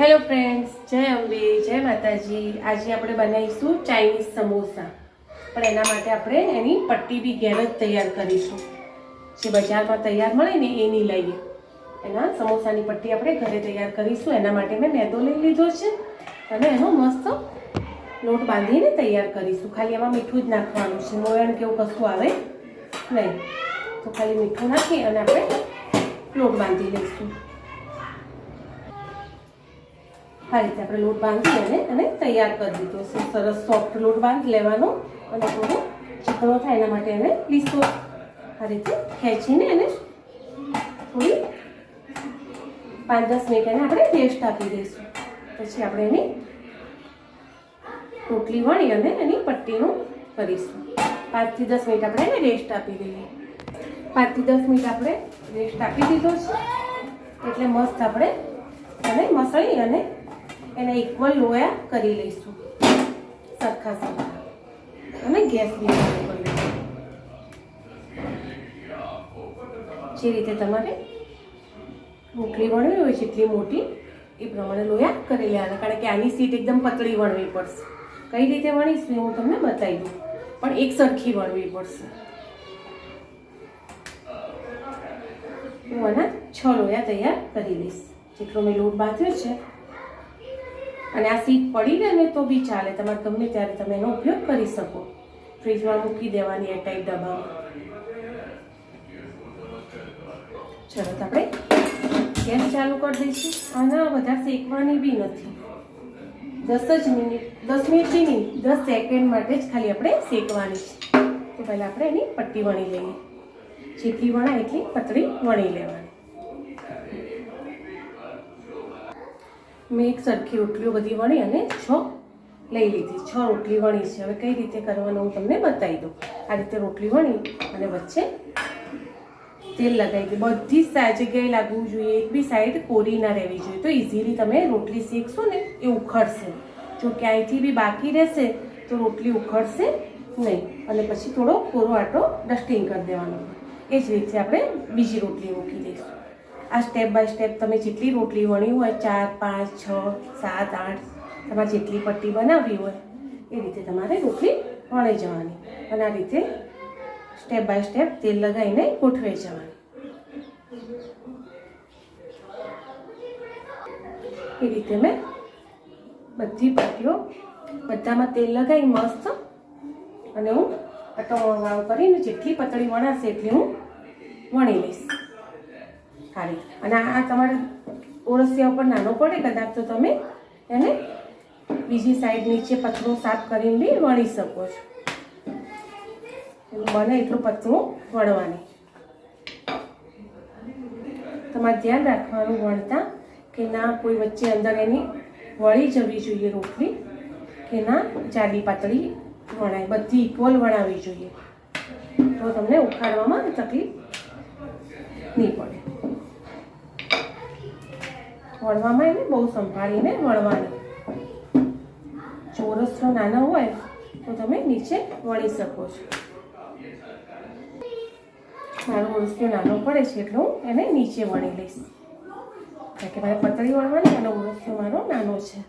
Hello friends જય અંબે, જય માતાજી. આજે આપણે બનાવીશું ચાઇનીઝ સમોસા. પણ એના માટે આપણે એની પટ્ટી બી ઘેર જ તૈયાર કરીશું. જે બજારમાં તૈયાર મળે ને એની લઈએ. એના સમોસાની પટ્ટી આપણે ઘરે તૈયાર કરીશું. એના માટે મેં મેદો લઈ લીધો છે. અને એનો મસ્ત લોટ બાંધીને તૈયાર કરીશું. ખાલી એમાં મીઠું જ નાખવાનું છે. મોયણ કેવું કશું આવે નહીં. તો ખાલી મીઠું નાખી અને આપણે લોટ બાંધી લઈશું. આ રીતે આપણે લોટ બાંધી અને અને તૈયાર કરી દીધો. છે સરસ સોફ્ટ લોટ બાંધી લેવાનો અને થોડો ચીકણો થાય એના માટે એને લીસો આ રીતે ખેંચીને એને થોડી પાંચ દસ મિનિટ એને આપણે રેસ્ટ આપી દઈશું. પછી આપણે એની રોટલી વણી અને એની પટ્ટીનું કરીશું. પાંચથી દસ મિનિટ આપણે એને રેસ્ટ આપી દઈએ. પાંચથી દસ મિનિટ આપણે રેસ્ટ આપી દીધો છે. એટલે મસ્ત આપણે એને મસળી અને એના ઇક્વલ લોયા કરી લઈશું. સરખા સરખા. અને ગેસ બી જે રીતે તમારે મોટલી વણવી હોય જેટલી મોટી એ પ્રમાણે લોયા કરી લેવાના. કારણ કે આની સીટ એકદમ પતળી વણવી પડશે. કઈ રીતે વણીશું હું તમને બતાવી દઉં. પણ એક સરખી વણવી પડશે. હું આના છ લોયા તૈયાર કરી લઈશ. જેટલો મેં લોટ બાંધ્યો છે અને આ સીટ પડી રહે તો બી ચાલે. તમારે ગમે ત્યારે તમે એનો ઉપયોગ કરી શકો. ફ્રીજમાં મૂકી દેવાની એ ટાઈપ ચલો તો આપણે ગેસ ચાલુ કરી દઈશું. આના બધા શેકવાની બી નથી. દસ જ મિનિટ, દસ મિનિટની નહીં, દસ સેકન્ડ માટે જ ખાલી આપણે શેકવાની છે. તો પહેલાં આપણે એની પટ્ટી વણી લઈએ. જેટલી વણાય એટલી પતળી વણી લેવાની. મેં એક સરખી રોટલીઓ બધી વણી અને છ લઈ લીધી. છ રોટલી વણી છે. હવે કઈ રીતે કરવાનું હું તમને બતાવી દઉં. આ રીતે રોટલી વણી અને વચ્ચે તેલ લગાવી દે બધી જ જગ્યાએ લાગવું જોઈએ. એક બી સાઈડ કોરી ના રહેવી જોઈએ. તો ઇઝીલી તમે રોટલી શેકશો ને એ ઉખડશે. જો ક્યાંયથી બી બાકી રહેશે તો રોટલી ઉખડશે નહીં. અને પછી થોડો કોરો આટો ડસ્ટિંગ કરી દેવાનો. એ જ રીતે આપણે બીજી રોટલી મૂકી દઈશું. આ સ્ટેપ બાય સ્ટેપ તમે જેટલી રોટલી વણી હોય, ચાર, પાંચ, છ, સાત, આઠ, તમારે જેટલી પટ્ટી બનાવવી હોય, એ રીતે તમારે રોટલી વણી જવાની. અને આ રીતે સ્ટેપ બાય સ્ટેપ તેલ લગાવીને ગોઠવાઈ જવાની. એ રીતે મેં બધી પટ્ટીઓ બધામાં તેલ લગાવી મસ્ત. અને હું અટો કરીને જેટલી પતળી વણાશે એટલી હું વણી લઈશ. ખાલી. અને આ તમારે ઓરસિયા ઉપર નાનો પડે કદાચ તો તમે એને બીજી સાઈડ નીચે પતલું સાફ કરીને બી વણી શકો છો. બને એટલું પતલું વણવાની. તમારે ધ્યાન રાખવાનું વણતા કે ના કોઈ વચ્ચે અંદર એની વળી જવી જોઈએ રોટલી, કે ના જાડી પાતળી વણાય. બધી ઇક્વલ વણાવી જોઈએ. તો તમને ઉખાડવામાં તકલીફ નહીં પડે. વણવામાં એને બહુ સંભાળીને વણવાની ચોરસનો નાનો હોય, તો તમે નીચે વણી શકો છો. મારો ઓરસનો નાનો પડે છે એટલે હું એને નીચે વણી લઈશ. કારણ કે મારે પતળી વણવાની અને ઓરસનો મારો નાનો છે.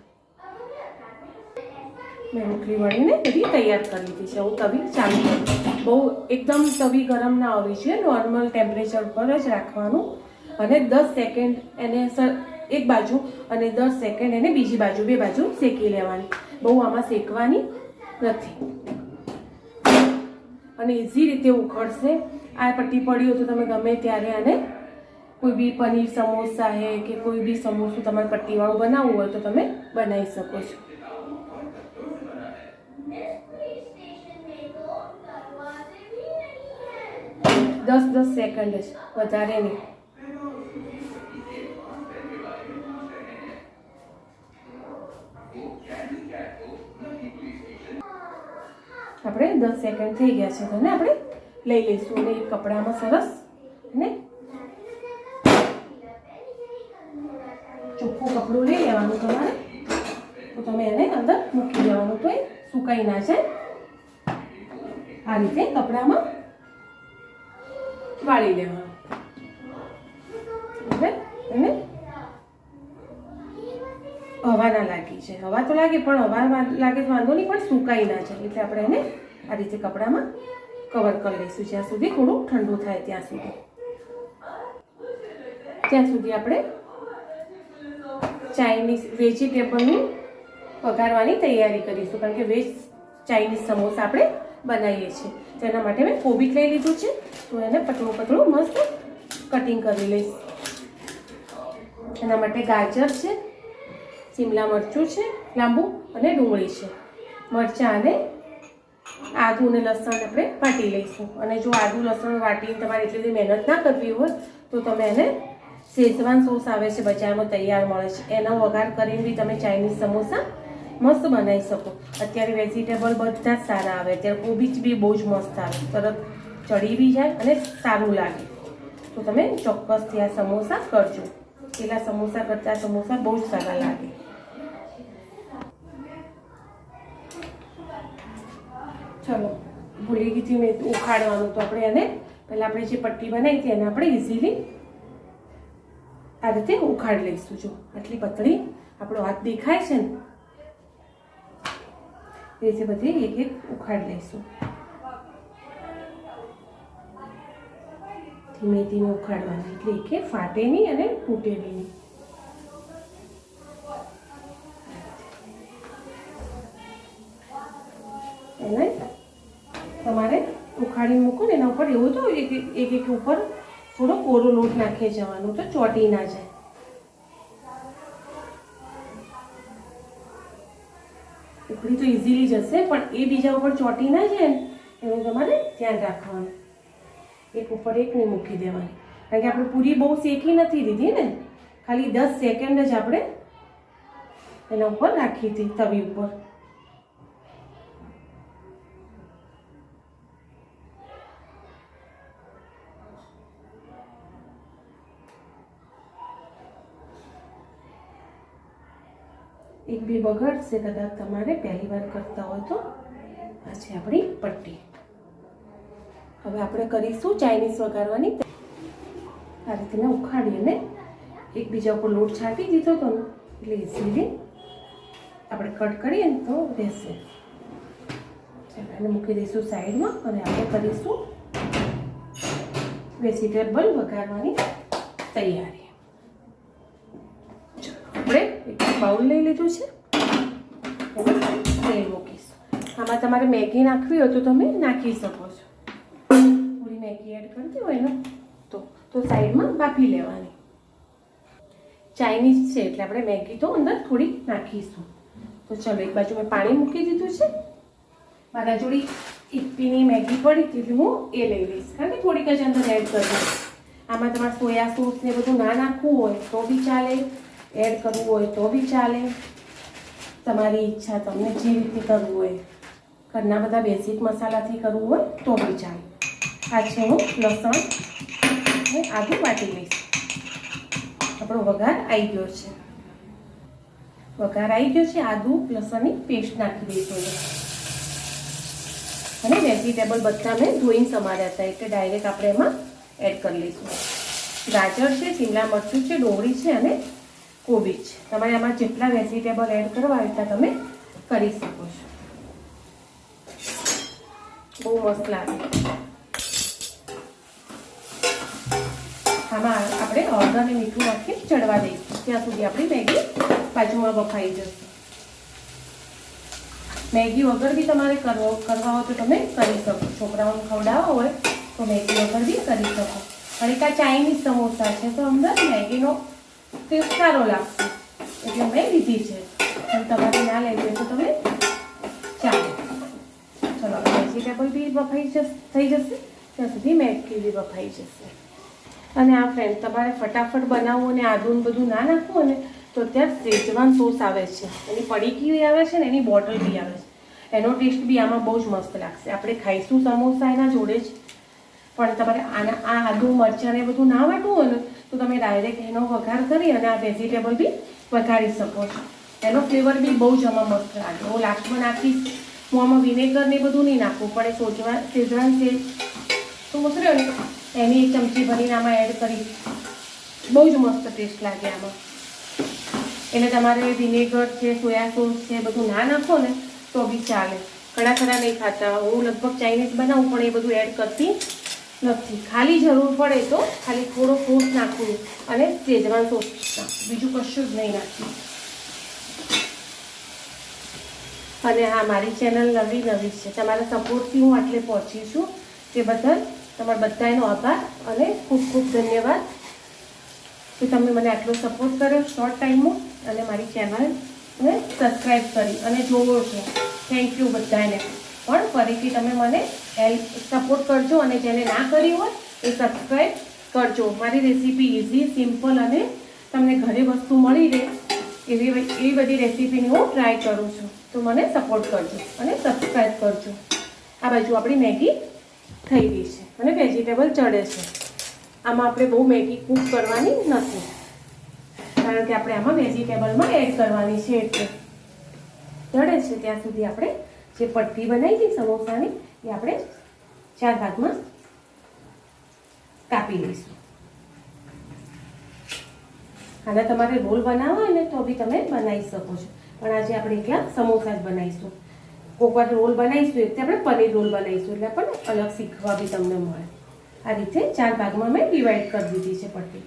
મેં રોટલી વળીને બધી તૈયાર કરી લીધી છે. હું તવી ચાલુ કરું. બહુ એકદમ તવી ગરમ ના હોવી જોઈએ. નોર્મલ ટેમ્પરેચર પર જ રાખવાનું. અને દસ સેકન્ડ એને એક બાજુ અને દસ સેકન્ડ એને બીજી બાજુ, બે બાજુ શેકી લેવાની. બહુ આમાં શેકવાની નથી. અને ઇઝી રીતે ઉખડશે. આ પટ્ટી પડી હોય તો તમે ગમે ત્યારે આને કોઈ બી પનીર સમોસા હે કે કોઈ બી સમોસું તમારે પટ્ટીવાળું બનાવવું હોય તો તમે બનાવી શકો છો. દસ દસ સેકન્ડ જ, વધારે નહીં. આપણે દસ સેકન્ડ થઈ ગયા છે તો ને આપણે લઈ લઈશું. અને એક કપડામાં સરસ ને ચોખ્ખું કપડું લઈ લેવાનું તમારે. તો તમે એને અંદર મૂકી દેવાનું. તો એ સુકાઈ ના જાય. આ રીતે કપડામાં વાળી લેવાનું એટલે એને હવા ના લાગી છે. હવા તો લાગે પણ હવા લાગે તો વાંધો નહીં, પણ સુકાઈ ના જાય. એટલે આપણે એને આ રીતે કપડામાં કવર કરી લઈશું. જ્યાં સુધી થોડું ઠંડુ થાય ત્યાં સુધી. ત્યાં સુધી આપણે ચાઇનીઝ વેજીટેબલનું વઘારવાની તૈયારી કરીશું. કારણ કે વેજ ચાઇનીઝ સમોસા આપણે બનાવીએ છીએ. તેના માટે મેં કોબીજ લઈ લીધું છે. તો એને પતળું પતળું મસ્ત કટિંગ કરી લઈશ. એના માટે ગાજર છે. શિમલા મરચું છે, લાંબુ અને ડુંગળી છે. મરચાં અને આદુ અને લસણ આપણે વાટી લઈશું. અને જો આદુ, લસણ વાટીને તમારે એટલી બધી મહેનત ના કરવી હોય, તો તમે એને શેઝવાન સોસ આવે છે, બજારમાં તૈયાર મળે છે. એનો વઘાર કરીને બી તમે ચાઇનીઝ સમોસા મસ્ત બનાવી શકો. અત્યારે વેજીટેબલ બધા જ સારા આવે. અત્યારે કોબીજ બી બહુ જ મસ્ત આવે. તરત ચડી બી જાય અને સારું લાગે. તો તમે ચોક્કસથી આ સમોસા કરજો. પેલા સમોસા કરતાં સમોસા બહુ જ સારા લાગે. ચલો, ભૂલી ગઈ હતી મેં ઉખાડવાનું, તો આપણે એને, પહેલાં આપણે જે પટ્ટી બનાવી હતી એને આપણે ઇઝીલી આ રીતે ઉખાડી લઈશું. જો, આટલી પતળી આપણો હાથ દેખાય છે ને, એ રીતે બધી એક એક ઉખાડી લઈશું. ધીમે ધીમે ઉખાડવાની, એટલે એક ફાટે નહીં અને તૂટે નહીં એક એક- ઉપર થોડો કોરો લોટ નાખી જવાનું તો ચોટી ના જાય. ઉકળી તો ઇઝીલી જશે, પણ એ બીજા ઉપર ચોટી ના જાય એનું તમારે ધ્યાન રાખવાનું. એક ઉપર એક નહીં મૂકી દેવાની. કારણ કે આપણે પૂરી બહુ શેકી નથી દીધી ને, ખાલી દસ સેકન્ડ જ આપણે એના ઉપર રાખી હતી તવી ઉપર. એક બે બગડશે કદાચ તમારે પહેલી વાર કરતા હોય તો. આ છે આપણી પટ્ટી. હવે આપણે કરીશું ચાઇનીઝ વઘારવાની. આ રીતે મેં ઉખાડી અને એકબીજા ઉપર લોટ છાંટી દીધો હતો ને, એટલે ઇઝીલી આપણે કટ કરીએ ને તો રહેશે. ચાલો, એને મૂકી દઈશું સાઈડમાં અને આપણે કરીશું વેજીટેબલ વઘારવાની તૈયારી આપણે એક બાઉલ લઈ લીધું છે. એમાં તેલ મૂકીશું. આમાં તમારે મેગી નાખવી હોય તો તમે નાખી શકો છો. થોડી મેગી એડ કરતી હોય ને, તો તો સાઈડમાં બાફી લેવાની. ચાઇનીઝ છે એટલે આપણે મેગી તો અંદર થોડી નાખીશું. તો ચલો, એક બાજુ મેં પાણી મૂકી દીધું છે. મારા જોડી ઇપ્પીની મેગી પડી હતી હું એ લઈ લઈશ. કારણ કે થોડીક જ અંદર એડ કરી આમાં તમારે સોયા સોસ ને બધું ના નાખવું હોય તો બી ચાલે. એડ કરવું હોય તો બી ચાલે. તમારી ઈચ્છા તમને જે રીતે કરવું હોય. ઘરના બધા બેઝિક મસાલાથી કરવું હોય તો બી ચાલે. આ છે હું લસણ અને આદુ વાટી લઈશ. આપણો વઘાર આવી ગયો છે. વઘાર આવી ગયો છે, આદુ, લસણની પેસ્ટ નાખી દઈશું અને વેજીટેબલ બધા મેં ધોઈને સમાર્યા હતા, એટલે ડાયરેક્ટ આપણે એમાં એડ કરી લઈશું. ગાજર છે, શિમલા મરચું છે, ડોંગળી છે અને કોબીજ. તમારે આમાં જેટલા વેજીટેબલ એડ કરવા એટલા તમે કરી શકો છો. બહુ મસ્ત લાગે. આમાં આપણે હળદર અને મીઠું નાખી ચડવા દઈશું. ત્યાં સુધી આપણી મેગી બાજુમાં બફાઈ જશે. મેગી વગર બી તમારે કરવો, કરવા હોય તો તમે કરી શકો. છોકરાઓને ખવડાવવા હોય તો મેગી વગર બી કરી શકો. અને એક આ ચાઇનીઝ સમોસા છે, તો અંદર મેગીનો ટેસ્ટ સારો લાગશે. એટલે મેં લીધી છે. પણ તમારે ના લેવી તો તમે ચાલો. ચલો વેજીટેબલ બી બફાઈ જશે, થઈ જશે, ત્યાં સુધી મેગી બી બફાઈ જશે. અને આ ફ્રેન્ડ તમારે ફટાફટ બનાવવું અને આદુન બધું ના નાખવું ને તો ત્યાં શેજવાન સોસ આવે છે. એની પડીકી આવે છે ને, એની બોટલ બી આવે છે. એનો ટેસ્ટ બી આમાં બહુ જ મસ્ત લાગશે. આપણે ખાઈશું સમોસા એના જોડે જ. પણ તમારે આના આ આદુ, મરચાં ને બધું ના વાટવું હોય ને, તો તમે ડાયરેક્ટ એનો વઘાર કરી અને આ વેજીટેબલ બી વઘારી શકો છો. એનો ફ્લેવર બી બહુ જ આમાં મસ્ત લાગે. હું લાસ્ટમાં નાખીશ. હું આમાં વિનેગર ને બધું નહીં નાખવું એ સોજવા સેઝવાન છે. તો મસળ્યો ને? એની એક ચમચી ભરીને આમાં એડ કરી. બહુ જ મસ્ત ટેસ્ટ લાગે આમાં. એટલે તમારે વિનેગર છે સોયા સોસ છે બધું ના નાખો ને, તો બી ચાલે. ઘણા ખરા નહીં ખાતા. હું લગભગ ચાઇનીઝ બનાવું, પણ એ બધું એડ કરતી નથી. ખાલી જરૂર પડે તો ખાલી થોડો ફ્રૂટ નાખવું અને શેજવાન સોસ નાખવું બીજું કશું જ નહીં નાખ્યું અને હા, મારી ચેનલ નવી નવી છે. તમારા સપોર્ટથી હું આટલે પહોંચી છું. તે બદલ તમારા બધાનો આભાર અને ખૂબ ખૂબ ધન્યવાદ. કે તમે મને આટલો સપોર્ટ કર્યો શોર્ટ ટાઈમમાં અને મારી ચેનલને સબસ્ક્રાઈબ કરી અને જોવો છો. થેન્ક યુ બધાને. પણ ફરીથી તમે મને હેલ્પ સપોર્ટ કરજો અને જેને ના કરી હોય એ સબસ્ક્રાઈબ કરજો. મારી રેસીપી ઇઝી સિમ્પલ અને તમને ઘરે વસ્તુ મળી રહે એવી એવી બધી રેસીપીની હું ટ્રાય કરું છું. તો મને સપોર્ટ કરજો અને સબસ્ક્રાઈબ કરજો. આ બાજુ આપણી મેગી થઈ ગઈ છે અને વેજીટેબલ ચડે છે. આમાં આપણે બહુ મેગી કૂક કરવાની નથી. કારણ કે આપણે આમાં વેજીટેબલમાં એડ કરવાની છે એટલે ચડે છે ત્યાં સુધી આપણે જે પટ્ટી બનાવી હતી સમોસાની, એ આપણે ચાર ભાગમાં કાપી લઈશું. આના તમારે રોલ બનાવવા હોય ને તો બી તમે બનાવી શકો છો. પણ આજે આપણે એકલા સમોસા જ બનાવીશું. કોક વાર રોલ બનાવીશું એટલે આપણે પનીર રોલ બનાવીશું, એટલે આપણને અલગ શીખવા બી તમને મળે. આ રીતે ચાર ભાગમાં મેં ડિવાઈડ કરી દીધી છે પટ્ટી.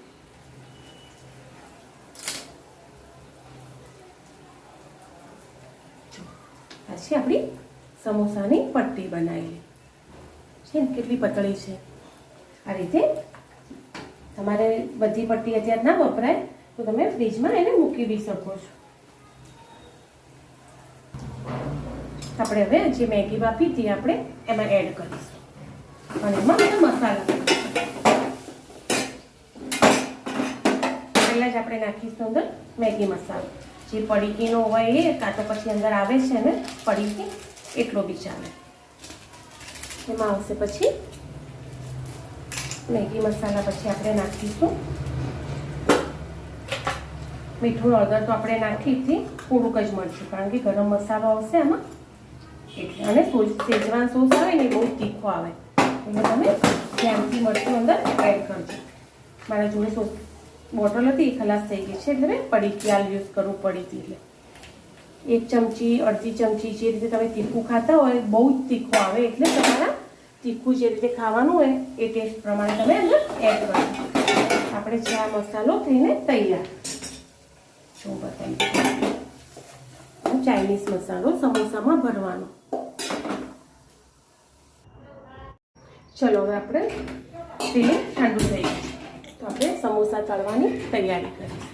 પછી આપણી સમોસાની પટ્ટી બનાવી છે કેટલી પતળી છે. આ રીતે તમારે બધી પટ્ટી અત્યારે ના વપરાય, તો તમે ફ્રીજમાં એને મૂકી બી શકો છો. આપણે હવે જે મેગી વાપી હતી આપણે એમાં એડ કરીશું. અને એમાં મસાલા પહેલાં જ આપણે નાખીશું અંદર મેગી મસાલો. જે પડીકીનો હોય એ કાં તો પછી અંદર આવે છે ને પડીકી એટલો બી ચાલે. એમાં આવશે પછી મેગી મસાલા પછી આપણે નાખીશું. મીઠું હળદર તો આપણે નાખી હતી થોડુંક જ મળશે કારણ કે ગરમ મસાલો આવશે એમાં એટલે. અને શેજવાન સોસ આવે ને બહુ તીખો આવે. એટલે તમે ધ્યાનથી મરચું અંદર એડ કરજો. મારા જોડે સોસ બોટલ હતી એ ખલાસ થઈ ગઈ છે એટલે મેં પડી આલ યુઝ કરવું પડી હતી એટલે. એક ચમચી, અડધી ચમચી જે રીતે તમે તીખું ખાતા હોય, બહુ જ તીખું આવે એટલે તમારા તીખું જે રીતે ખાવાનું હોય, એ ટેસ્ટ પ્રમાણે તમે અંદર એડ કરો. આપણે છે આ મસાલો થઈને તૈયાર. શું બતાવી ચાઇનીઝ મસાલો સમોસામાં ભરવાનો. ચલો, હવે આપણે તેલ ઠંડુ થઈ ગયું. આપણે સમોસા તળવાની તૈયારી કરીશું.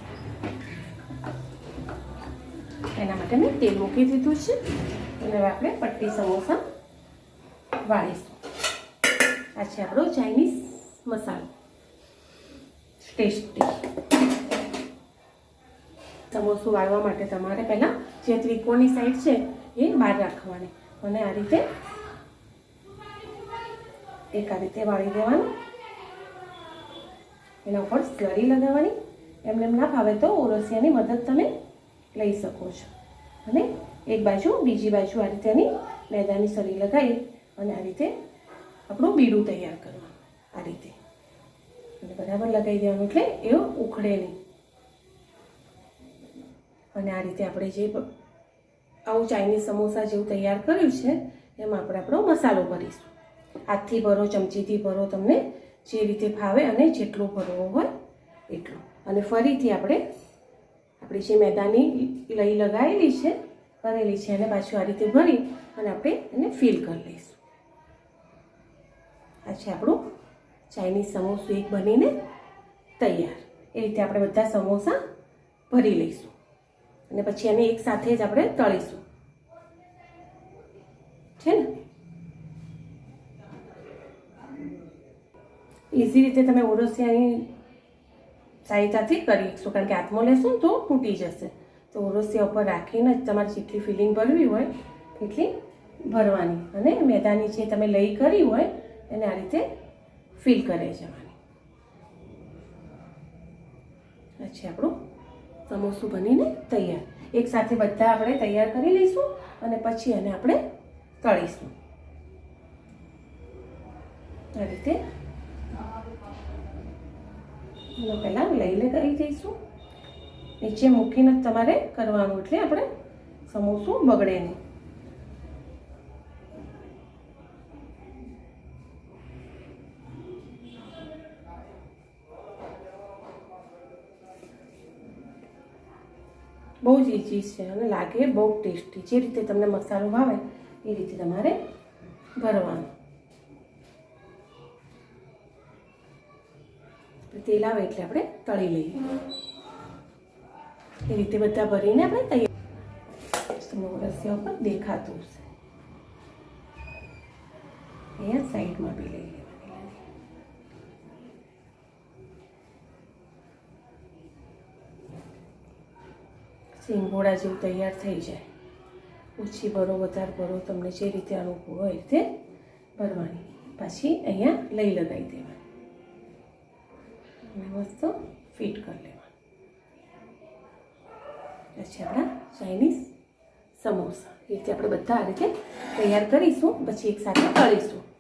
એના માટે મેં તેલ મૂકી દીધું છે. અને હવે આપણે પટ્ટી સમોસા વાળીશું. આ છે આપણો ચાઇનીઝ મસાલો. ટેસ્ટી સમોસું વાળવા માટે તમારે પહેલાં જે ત્રિકોણની સાઈડ છે એ બહાર રાખવાની. અને આ રીતે એક આ રીતે વાળી દેવાનું. એના ઉપર સ્લરી લગાવવાની. એમને એમ ના ફાવે તો ઓરસિયાની મદદ તમે લઈ શકો છો. અને એક બાજુ, બીજી બાજુ આ રીતે એની મેદાની સળી લગાવી અને આ રીતે આપણું બીડું તૈયાર કરવાનું આ રીતે. અને બરાબર લગાવી દેવાનું એટલે એ ઉખડે નહીં. અને આ રીતે આપણે જે આવું ચાઇનીઝ સમોસા જેવું તૈયાર કર્યું છે, એમાં આપણે આપણો મસાલો ભરીશું. હાથથી ભરો, ચમચીથી ભરો, તમને જે રીતે ફાવે અને જેટલો ભરવો હોય એટલો. અને ફરીથી આપણે, આપણી જે મેદાની લઈ લગાવેલી છે, ભરેલી છે, એને પાછું આ રીતે ભરી અને આપણે એને ફિલ કરી લઈશું. આ છે આપણું ચાઇનીઝ સમોસું એક બનીને તૈયાર. એ રીતે આપણે બધા સમોસા ભરી લઈશું. અને પછી એને એક સાથે જ આપણે તળીશું. છે ને? ઇઝી રીતે તમે ઓરોસિયાની સહાયતાથી કરી શકશો. કારણ કે હાથમાં લેશો ને તો તૂટી જશે. તો ઓરોસિયા ઉપર રાખીને જ તમારે જેટલી ફિલિંગ ભરવી હોય એટલી ભરવાની. અને મેદાની જે તમે લઈ કરી હોય એને આ રીતે ફિલ કરે જવાની. પછી આપણું સમોસું બનીને તૈયાર. એક સાથે બધા આપણે તૈયાર કરી લઈશું અને પછી એને આપણે તળીશું. આ રીતે એનો પહેલાં લઈ કરી દઈશું નીચે મૂકીને જ તમારે કરવાનું એટલે આપણે સમોસું બગડે નહીં. બહુ જ ઇઝી છે અને લાગે બહુ ટેસ્ટી. જે રીતે તમને મસાલો ભાવે, એ રીતે તમારે ભરવાનું. તેલ આવે એટલે આપણે તળી લઈએ. એ રીતે બધા ભરીને આપણે તૈયાર રસિયા ઉપર દેખાતું હશે. અહીંયા સાઈડમાં બી લઈ લેવાની. સિંગોડા જેવું તૈયાર થઈ જાય. ઓછી ભરો, વધારે ભરો, તમને જે રીતે અનુકૂળ હોય રીતે ભરવાની. પાછી અહીંયા લઈ લગાવી દેવાની. મસ્ત ફિટ કરી લેવાનું. પછી આપણા ચાઇનીઝ સમોસા. એ રીતે આપણે બધા આ રીતે તૈયાર કરીશું. પછી એકસાથે કરીશું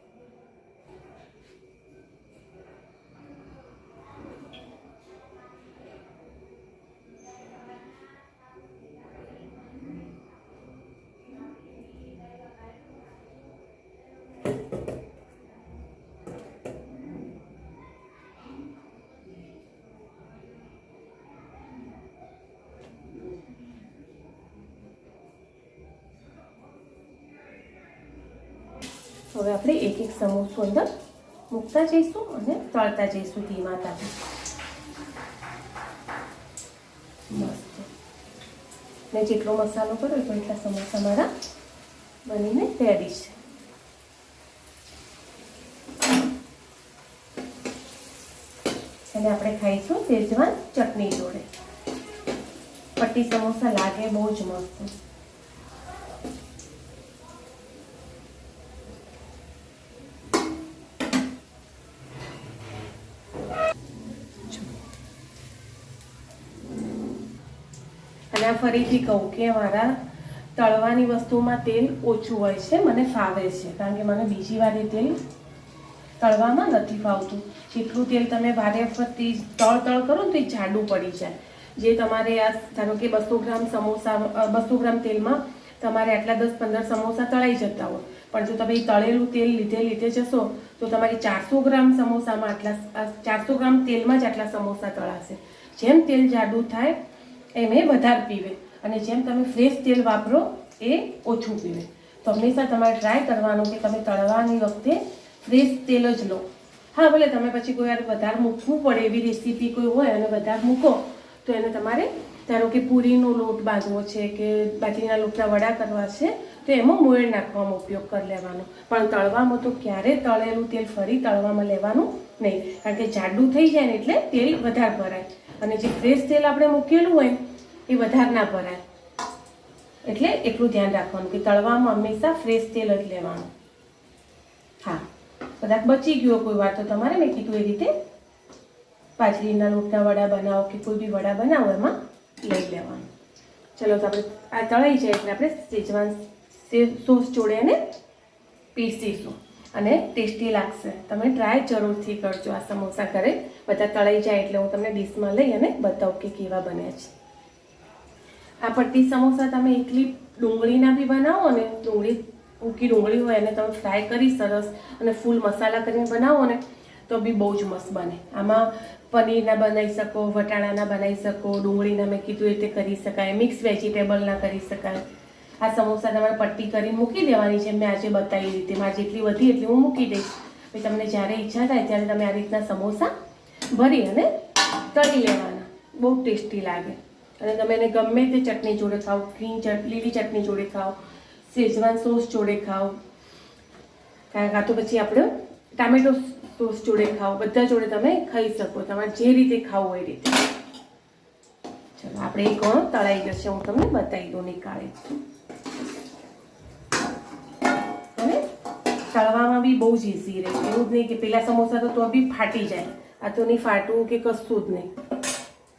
હવે આપણે એક એક સમોસું અંદર મૂકતા જઈશું અને તળતા જઈશું ધીમા તાપે મસ્ત. ને જેટલો મસાલો કર્યો તો એટલા સમોસા મારા બનીને તૈયારી છે. અને આપણે ખાઈશું શેજવાન ચટણી જોડે. પટ્ટી સમોસા લાગે બહુ જ મસ્ત. અને ફરીથી કહું કે મારા તળવાની વસ્તુમાં તેલ ઓછું હોય છે, મને ફાવે છે. કારણ કે મને બીજી વાર તેલ તળવામાં નથી ફાવતું. જેટલું તેલ તમે ભારે વખતથી તળ તળ કરો તો એ જાડું પડી જાય. જે તમારે આ ધારો કે બસો ગ્રામ સમોસા બસો ગ્રામ તેલમાં તમારે આટલા દસ પંદર સમોસા તળાઈ જતા હોય. પણ જો તમે એ તળેલું તેલ લીધે લીધે જશો, તો તમારી ચારસો ગ્રામ સમોસામાં આટલા ચારસો ગ્રામ તેલમાં જ આટલા સમોસા તળાશે. જેમ તેલ જાડું થાય એમ વધારે પીવે. અને જેમ તમે ફ્રેશ તેલ વાપરો, એ ઓછું પીવે. તો હંમેશા તમારે ટ્રાય કરવાનું કે તમે તળવાની વખતે ફ્રેશ તેલ જ લો. હા, ભલે તમે પછી કોઈ વાર વધારે મૂકવું પડે એવી રેસીપી કોઈ હોય અને વધારે મૂકો, તો એને તમારે, ધારો કે પૂરીનો લોટ બાંધવો છે કે બાજરીના લોટના વડા કરવા છે, તો એમાં મોયણ નાખવામાં ઉપયોગ કરી લેવાનો. પણ તળવામાં તો ક્યારે તળેલું તેલ ફરી તળવામાં લેવાનું નહીં. કારણ કે જાડું થઈ જાય ને એટલે તેલ વધારે ભરાય. અને જે ફ્રેશ તેલ આપણે મૂકેલું હોય એ વધારે ના ભરાય. એટલે એટલું ધ્યાન રાખવાનું કે તળવામાં હંમેશા ફ્રેશ તેલ જ લેવાનું. હા, કદાચ બચી ગયો કોઈ વાર તો તમારે મેં કીધું એ રીતે બાજરીના લોટના વડા બનાવો કે કોઈ બી વડા બનાવો એમાં લઈ લેવાનું. ચલો તો આપણે આ તળાઈ જાય એટલે આપણે સેજવાન સોસ જોડે એને પીસીશું અને ટેસ્ટી લાગશે. તમે ટ્રાય જરૂરથી કરજો આ સમોસા ઘરે. બધા તળાઈ જાય એટલે હું તમને ડીશમાં લઈ અને બતાવું કે કેવા બન્યા છે. આ પટ્ટી સમોસા તમે એકલી ડુંગળીના બી બનાવો ને, ડુંગળી ઊંકી ડુંગળી હોય એને તમે ફ્રાય કરી સરસ અને ફૂલ મસાલા કરીને બનાવો ને, તો બી બહુ જ મસ્ત બને. આમાં પનીરના બનાવી શકો વટાણાના બનાવી શકો ડુંગળીના મેં કીધું એ રીતે કરી શકાય મિક્સ વેજીટેબલના કરી શકાય. આ સમોસા તમારે પટ્ટી કરીને મૂકી દેવાની છે, મેં આજે બતાવી રીતે મારે જેટલી વધી એટલી હું મૂકી દઈશ. પછી તમને જ્યારે ઈચ્છા થાય ત્યારે તમે આ રીતના સમોસા ભરી અને તળી લેવાના. બહુ ટેસ્ટી લાગે. અને તમે એને ગમે તે ચટણી જોડે ખાઓ ગ્રીન ચટ, લીલી ચટણી જોડે ખાઓ શેઝવાન સોસ જોડે ખાઓ. કાં તો પછી આપણે ટામેટો સોસ જોડે ખાઓ. બધા જોડે તમે ખાઈ શકો. તમારે જે રીતે ખાવું હોય એ રીતે. ચલો, આપણે એક ગણો તળાઈ જશે. હું તમને બતાવી દઉં નીકાળે. તળવામાં બી બહુ જ ઇઝી રહે. એવું જ નહીં કે પેલા સમોસા તો બી ફાટી જાય. આ તો નહીં ફાટવું કે કશું જ નહીં.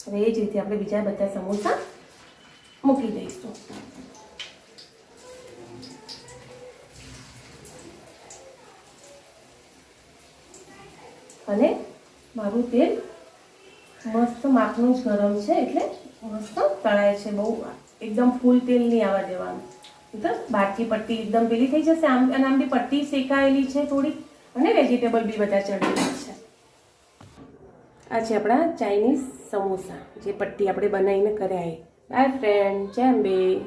હવે એ જ રીતે આપણે બીજા બધા સમોસા મૂકી દઈશું. અને મારું તેલ મસ્ત માખનું જ ગરમ છે એટલે મસ્ત તળાય છે, બહુ એકદમ ફૂલ તેલ નહીં આવવા દેવાનું. તો બાટકી પટ્ટી એકદમ પેલી થઈ જશે, આમ અને આમ બી પટ્ટી શેકાયેલી છે થોડી અને વેજીટેબલ બી બધા ચડેલા છે. આ છે આપણા ચાઇનીઝ સમોસા જે પટ્ટી આપણે બનાવીને કર્યા. એ બાય ફ્રેન્ડ જય અંબે.